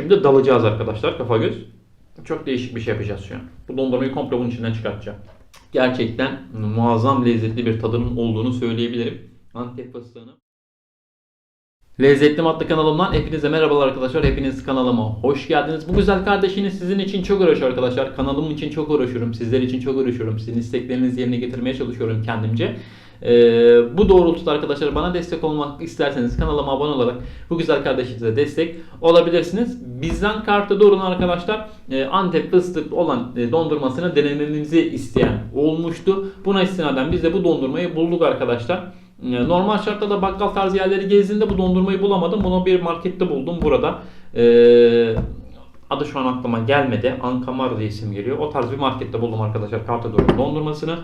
şimdi dalacağız arkadaşlar kafa göz. Çok değişik bir şey yapacağız şu an. Bu dondurmayı komple bunun içinden çıkartacağım. Gerçekten muazzam lezzetli bir tadının olduğunu söyleyebilirim. Antep fıstığını. Lezzetli Matlı kanalımdan hepinize merhabalar arkadaşlar. Hepiniz kanalıma hoş geldiniz. Bu güzel kardeşiniz sizin için çok uğraşıyor arkadaşlar. Kanalım için çok uğraşıyorum. Sizler için çok uğraşıyorum. Sizin isteklerinizi yerine getirmeye çalışıyorum kendimce. Ee, bu doğrultuda arkadaşlar bana destek olmak isterseniz kanalıma abone olarak bu güzel kardeşinize destek olabilirsiniz. Bizden kartı doğrun arkadaşlar e, Antep fıstıklı olan e, dondurmasını denememizi isteyen olmuştu. Buna istinaden biz de bu dondurmayı bulduk arkadaşlar. E, Normal şartlarda bakkal tarzı yerleri gezdiğimde bu dondurmayı bulamadım. Bunu bir markette buldum burada. Ee, adı şu an aklıma gelmedi. Ankamar diye isim geliyor. O tarz bir markette buldum arkadaşlar karta doğru dondurmasını.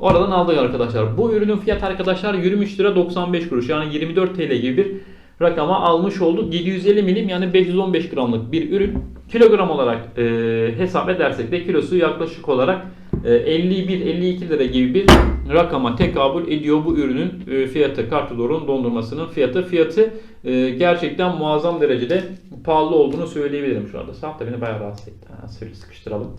Oradan aldık arkadaşlar. Bu ürünün fiyatı arkadaşlar 23 lira 95 kuruş. Yani 24 TL gibi bir rakama almış olduk. 750 milim yani 515 gramlık bir ürün. Kilogram olarak e, hesap edersek de kilosu yaklaşık olarak e, 51-52 lira gibi bir rakama tekabül ediyor bu ürünün e, fiyatı. Kartodor'un dondurmasının fiyatı. Fiyatı e, gerçekten muazzam derecede pahalı olduğunu söyleyebilirim şu anda. Saat de beni bayağı rahatsız etti. Ha, sıkıştıralım.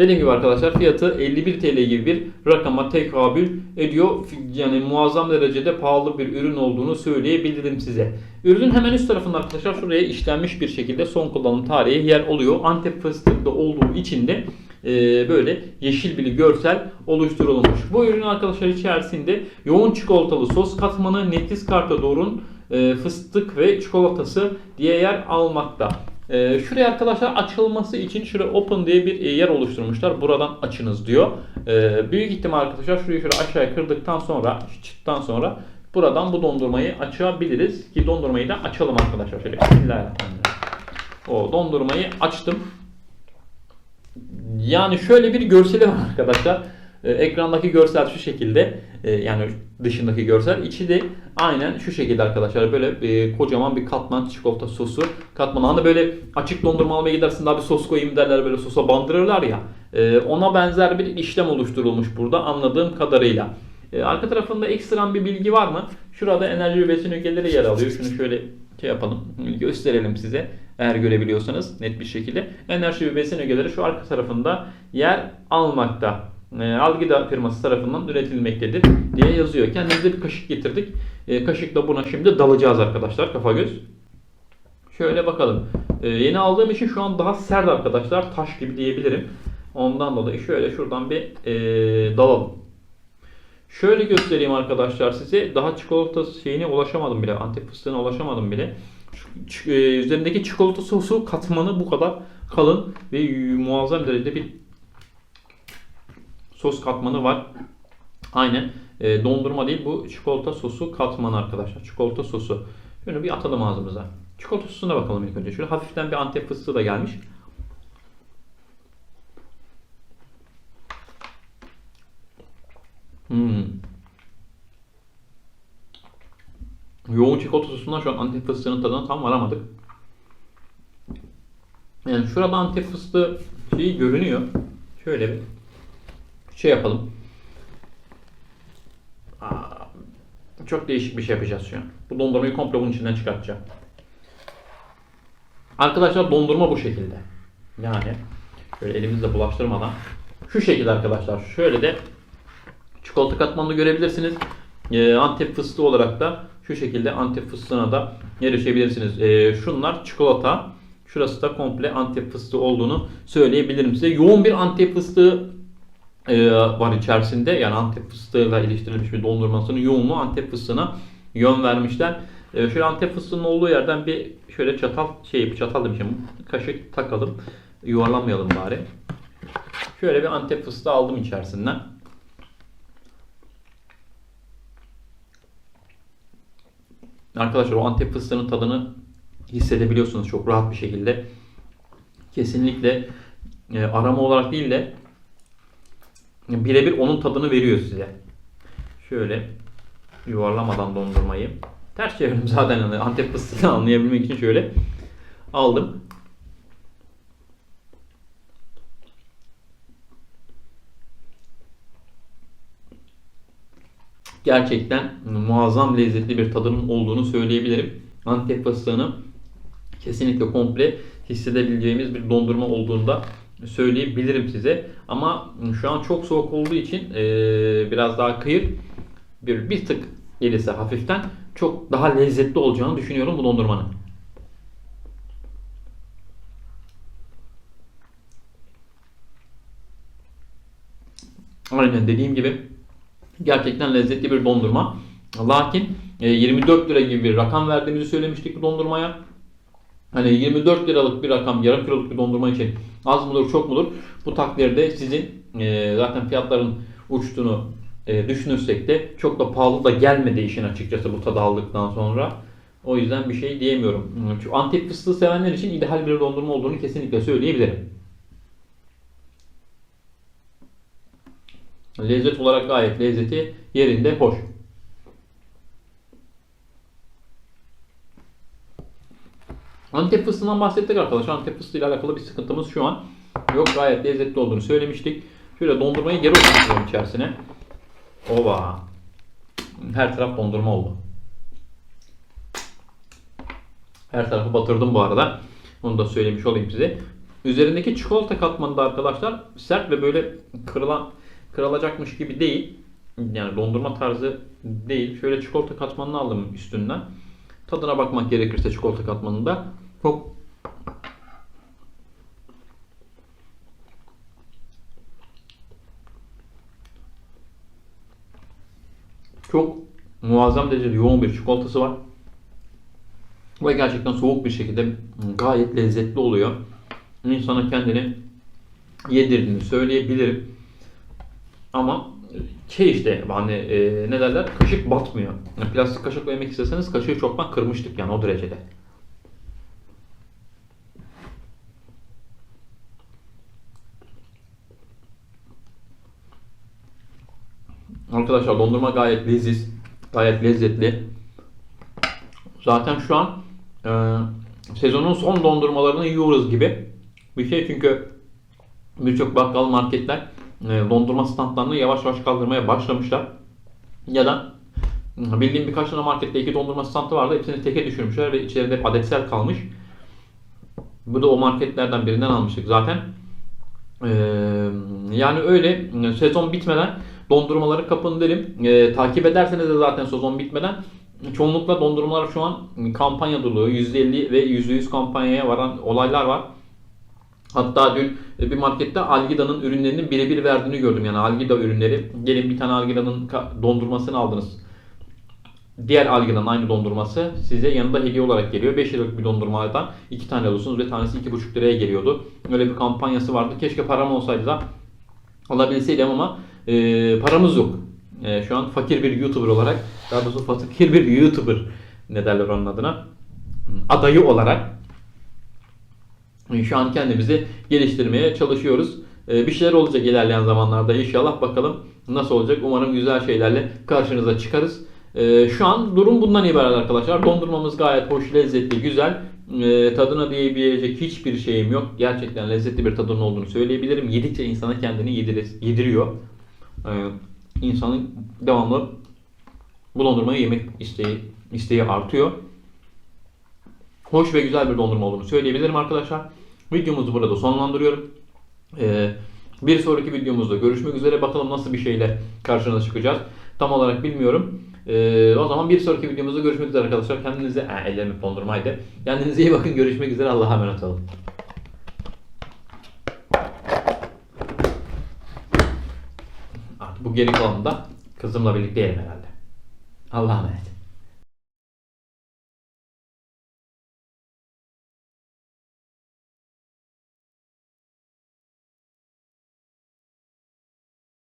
Dediğim gibi arkadaşlar fiyatı 51 TL gibi bir rakama tekabül ediyor. Yani muazzam derecede pahalı bir ürün olduğunu söyleyebilirim size. Ürünün hemen üst tarafında arkadaşlar şuraya işlenmiş bir şekilde son kullanım tarihi yer oluyor. Antep fıstıklı olduğu için de e, böyle yeşil bir görsel oluşturulmuş. Bu ürün arkadaşlar içerisinde yoğun çikolatalı sos katmanı, netiz kartodorun e, fıstık ve çikolatası diye yer almakta. Ee, şuraya arkadaşlar açılması için şuraya open diye bir e, yer oluşturmuşlar. Buradan açınız diyor. Ee, büyük ihtimal arkadaşlar şurayı şöyle aşağıya kırdıktan sonra, çıttan sonra buradan bu dondurmayı açabiliriz. Ki dondurmayı da açalım arkadaşlar. Şöyle bismillahirrahmanirrahim. O dondurmayı açtım. Yani şöyle bir görseli var arkadaşlar. Ee, ekrandaki görsel şu şekilde. Ee, yani dışındaki görsel. içi de aynen şu şekilde arkadaşlar. Böyle e, kocaman bir katman çikolata sosu. Katman. Hani böyle açık dondurma almaya gidersin daha bir sos koyayım derler böyle sosa bandırırlar ya. Ee, ona benzer bir işlem oluşturulmuş burada anladığım kadarıyla. Ee, arka tarafında ekstrem bir bilgi var mı? Şurada enerji ve besin ögeleri yer alıyor. Şunu şöyle şey yapalım. Gösterelim size. Eğer görebiliyorsanız net bir şekilde. Enerji ve besin ögeleri şu arka tarafında yer almakta. E, Algida firması tarafından üretilmektedir diye yazıyor. Kendimize bir kaşık getirdik. E, kaşıkla buna şimdi dalacağız arkadaşlar kafa göz. Şöyle bakalım. E, yeni aldığım için şu an daha sert arkadaşlar. Taş gibi diyebilirim. Ondan dolayı şöyle şuradan bir dalalım. Şöyle göstereyim arkadaşlar size. Daha çikolata şeyine ulaşamadım bile. Antep fıstığına ulaşamadım bile. E, üzerindeki çikolata sosu katmanı bu kadar kalın ve muazzam derecede bir sos katmanı var. Aynen. E, dondurma değil bu çikolata sosu katmanı arkadaşlar. Çikolata sosu. Şöyle bir atalım ağzımıza. Çikolata sosuna bakalım ilk önce. Şöyle hafiften bir antep fıstığı da gelmiş. Hmm. Yoğun çikolata sosundan şu an antep fıstığının tadına tam varamadık. Yani şurada antep fıstığı şeyi görünüyor. Şöyle bir şey yapalım. Aa, çok değişik bir şey yapacağız şu an. Bu dondurmayı komple bunun içinden çıkartacağım. Arkadaşlar dondurma bu şekilde. Yani şöyle elimizle bulaştırmadan şu şekilde arkadaşlar. Şöyle de çikolata katmanını görebilirsiniz. Ee, Antep fıstığı olarak da şu şekilde Antep fıstığına da erişebilirsiniz. Ee, şunlar çikolata. Şurası da komple Antep fıstığı olduğunu söyleyebilirim size. Yoğun bir Antep fıstığı e, var içerisinde. Yani Antep fıstığıyla iliştirilmiş bir dondurmasının yoğunluğu Antep fıstığına yön vermişler. E, şöyle Antep fıstığının olduğu yerden bir şöyle çatal şey çatal demişim kaşık takalım. Yuvarlamayalım bari. Şöyle bir Antep fıstığı aldım içerisinden. Arkadaşlar o Antep fıstığının tadını hissedebiliyorsunuz çok rahat bir şekilde. Kesinlikle e, arama olarak değil de birebir onun tadını veriyor size. Şöyle yuvarlamadan dondurmayı. Ters çevirdim zaten Antep fıstığını anlayabilmek için şöyle aldım. Gerçekten muazzam lezzetli bir tadının olduğunu söyleyebilirim. Antep fıstığını kesinlikle komple hissedebileceğimiz bir dondurma olduğunda söyleyebilirim size. Ama şu an çok soğuk olduğu için eee, biraz daha kıyır bir, bir tık gelirse hafiften çok daha lezzetli olacağını düşünüyorum bu dondurmanın. Aynen dediğim gibi gerçekten lezzetli bir dondurma. Lakin e, 24 lira gibi bir rakam verdiğimizi söylemiştik bu dondurmaya. Hani 24 liralık bir rakam yarım kiloluk bir dondurma için az mıdır çok mudur? Bu takdirde sizin e, zaten fiyatların uçtuğunu e, düşünürsek de çok da pahalı da gelmedi işin açıkçası bu tadı aldıktan sonra. O yüzden bir şey diyemiyorum. Çünkü Antep fıstığı sevenler için ideal bir dondurma olduğunu kesinlikle söyleyebilirim. Lezzet olarak gayet lezzeti yerinde hoş. Antep fıstığından bahsettik arkadaşlar. Antep fıstığı ile alakalı bir sıkıntımız şu an yok. Gayet lezzetli olduğunu söylemiştik. Şöyle dondurmayı geri oturtuyorum içerisine. Ova. Her taraf dondurma oldu. Her tarafı batırdım bu arada. Onu da söylemiş olayım size. Üzerindeki çikolata katmanı da arkadaşlar sert ve böyle kırılan kırılacakmış gibi değil. Yani dondurma tarzı değil. Şöyle çikolata katmanını aldım üstünden. Tadına bakmak gerekirse çikolata katmanında çok çok muazzam derecede yoğun bir çikolatası var. Ve gerçekten soğuk bir şekilde gayet lezzetli oluyor. İnsana kendini yedirdiğini söyleyebilirim. Ama şey işte hani e, ne derler kaşık batmıyor. Plastik kaşıkla yemek isteseniz kaşığı çoktan kırmıştık yani o derecede. Arkadaşlar dondurma gayet leziz, gayet lezzetli. Zaten şu an e, sezonun son dondurmalarını yiyoruz gibi bir şey çünkü birçok bakkal marketler e, dondurma standlarını yavaş yavaş kaldırmaya başlamışlar. Ya da bildiğim birkaç tane markette iki dondurma standı vardı. Hepsini teke düşürmüşler ve içeride adetsel kalmış. Bu da o marketlerden birinden almıştık zaten. Ee, yani öyle sezon bitmeden dondurmaları kapın derim. Ee, takip ederseniz de zaten sezon bitmeden çoğunlukla dondurmalar şu an kampanya doluyor. %50 ve %100 kampanyaya varan olaylar var. Hatta dün bir markette Algida'nın ürünlerinin birebir verdiğini gördüm. Yani Algida ürünleri. Gelin bir tane Algida'nın dondurmasını aldınız. Diğer Algida'nın aynı dondurması size yanında hediye olarak geliyor. 5 liralık bir dondurmadan 2 tane alıyorsunuz ve tanesi 2,5 liraya geliyordu. Öyle bir kampanyası vardı. Keşke param olsaydı da alabilseydim ama e, paramız yok. E, şu an fakir bir YouTuber olarak, daha doğrusu fakir bir YouTuber ne derler onun adına adayı olarak şu an kendimizi geliştirmeye çalışıyoruz. Ee, Bir şeyler olacak ilerleyen zamanlarda inşallah bakalım nasıl olacak. Umarım güzel şeylerle karşınıza çıkarız. Ee, Şu an durum bundan ibaret arkadaşlar. Dondurmamız gayet hoş, lezzetli, güzel. Ee, Tadına diyebilecek hiçbir şeyim yok. Gerçekten lezzetli bir tadının olduğunu söyleyebilirim. Yedikçe insana kendini yedirir- yediriyor. Ee, İnsanın devamlı bu dondurmayı yemek isteği, isteği artıyor hoş ve güzel bir dondurma olduğunu söyleyebilirim arkadaşlar. Videomuzu burada sonlandırıyorum. Ee, bir sonraki videomuzda görüşmek üzere. Bakalım nasıl bir şeyle karşınıza çıkacağız. Tam olarak bilmiyorum. Ee, o zaman bir sonraki videomuzda görüşmek üzere arkadaşlar. Kendinize... Ha, ellerimi dondurmaydı. Kendinize iyi bakın. Görüşmek üzere. Allah'a emanet olun. Bu geri kalanı da kızımla birlikte yerim herhalde. Allah'a emanet.